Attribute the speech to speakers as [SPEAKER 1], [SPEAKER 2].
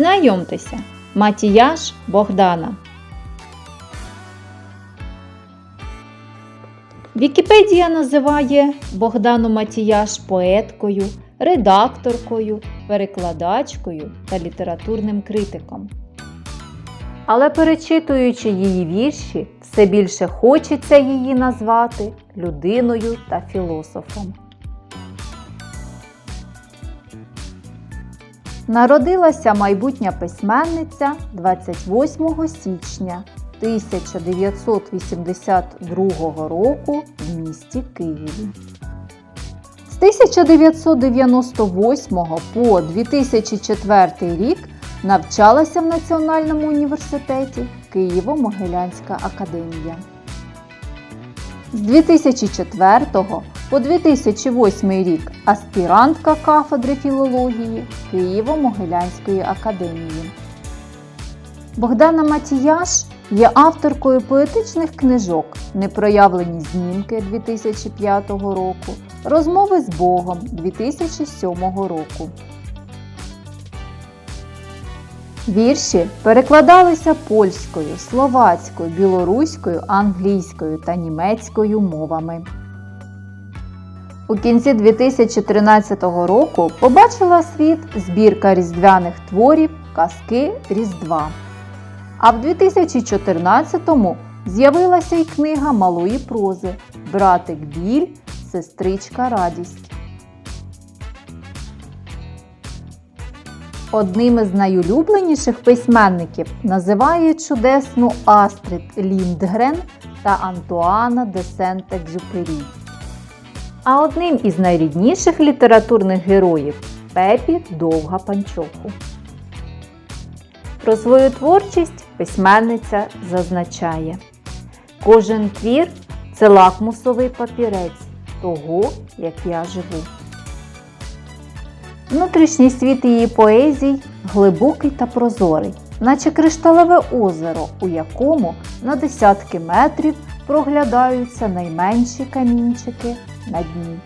[SPEAKER 1] Знайомтеся, Матіяш Богдана. Вікіпедія називає Богдану Матіяш поеткою, редакторкою, перекладачкою та літературним критиком. Але перечитуючи її вірші, все більше хочеться її назвати людиною та філософом. Народилася майбутня письменниця 28 січня 1982 року в місті Києві. З 1998 по 2004 рік навчалася в Національному університеті Києво-Могилянська академія. З 2004 по 2008 рік аспірантка кафедри філології Києво-Могилянської академії. Богдана Матіяш є авторкою поетичних книжок Непроявлені знімки 2005 року, Розмови з Богом 2007 року. Вірші перекладалися польською, словацькою, білоруською, англійською та німецькою мовами. У кінці 2013 року побачила світ збірка різдвяних творів Казки Різдва. А в 2014-му з'явилася й книга малої прози Братик Біль, сестричка Радість. Одним із найулюбленіших письменників називає чудесну Астрид Ліндгрен та Антуана де Сент-Екзюпері. А одним із найрідніших літературних героїв Пепі Довга Панчоху. Про свою творчість письменниця зазначає: кожен твір це лакмусовий папірець того, як я живу. Внутрішній світ її поезій глибокий та прозорий, наче кришталеве озеро, у якому на десятки метрів проглядаються найменші камінчики на дні.